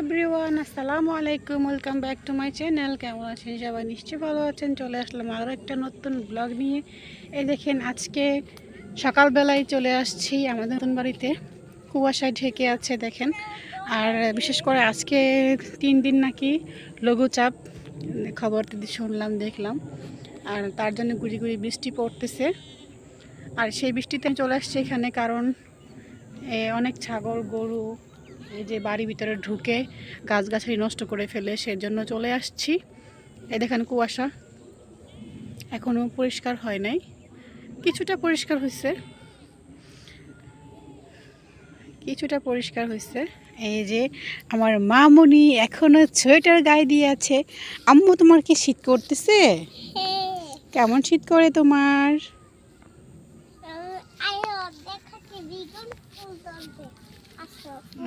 Everyone, আসসালামু আলাইকুম, welcome back to my channel. কেমন আছেন সবাই? নিশ্চয়ই ভালো আছেন। চলে আসলাম আরও একটা নতুন ব্লগ নিয়ে। এই দেখেন, আজকে সকালবেলায় চলে আসছি আমাদের নতুন বাড়িতে। কুয়াশায় ঢেকে আছে, দেখেন। আর বিশেষ করে আজকে তিন দিন নাকি লঘুচাপ, খবর শুনলাম, দেখলাম। আর তার জন্য গুড়ি গুড়ি বৃষ্টি পড়তেছে। আর সেই বৃষ্টিতে চলে আসছি এখানে কারণ অনেক ছাগল, গরু এই যে বাড়ির ভিতরে ঢুকে গাছগাছালি নষ্ট করে ফেলে সেজন্য চলে আসছি। এই দেখেন কুয়াশা এখনও পরিষ্কার হয় নাই। কিছুটা পরিষ্কার হয়েছে কিছুটা পরিষ্কার হয়েছে এই যে আমার মামুনি এখনও সোয়েটার গায়ে দিয়ে আছে। আম্মু, তোমার কি শীত করতেছে? কেমন শীত করে তোমার?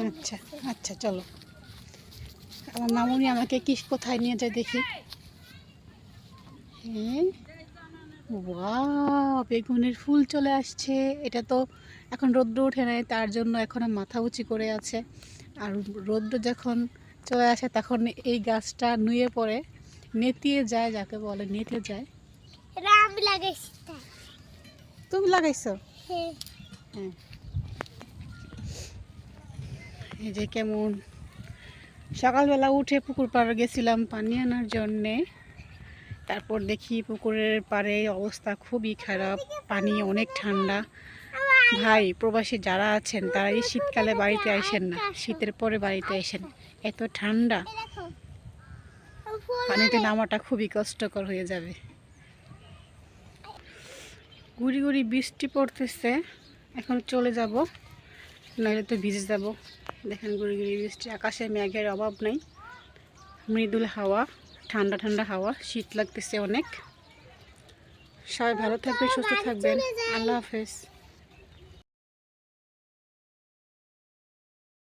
আচ্ছা আচ্ছা চলো। আমার মামুনি আমাকে কি কোথায় নিয়ে যায় দেখি। হ্যাঁ বেগুনের ফুল চলে আসছে। এটা তো এখন রৌদ্র ওঠে নাই তার জন্য এখন মাথা উঁচি করে আছে। আর রৌদ্র যখন চলে আসে তখন এই গাছটা নুয়ে পড়ে নেতিয়ে যায় যাকে বলে নেতে যায়। তুমি লাগাইছো? হ্যাঁ। এই যে কেমন? সকালবেলা উঠে পুকুর পাড়ে গেছিলাম পানি আনার জন্যে। তারপর দেখি পুকুরের পাড়ে অবস্থা খুবই খারাপ, পানি অনেক ঠান্ডা। ভাই, প্রবাসী যারা আছেন, তারা এই শীতকালে বাড়িতে আসেন না। শীতের পরে বাড়িতে আসেন। এত ঠান্ডা। পানিতে নামাটা খুবই কষ্টকর হয়ে যাবে। গুড়ি গুড়ি বৃষ্টি পড়তেছে। এখন চলে যাব। নইলে তো ভিজে যাব। দেখেন গুড়ি গুড়ি বৃষ্টি, আকাশে মেঘের অভাব নাই। মৃদুল হাওয়া, ঠান্ডা ঠান্ডা হাওয়া, শীত লাগতেছে অনেক। সবাই ভালো থাকবে সুস্থ থাকবেন। আল্লাহ হাফেজ।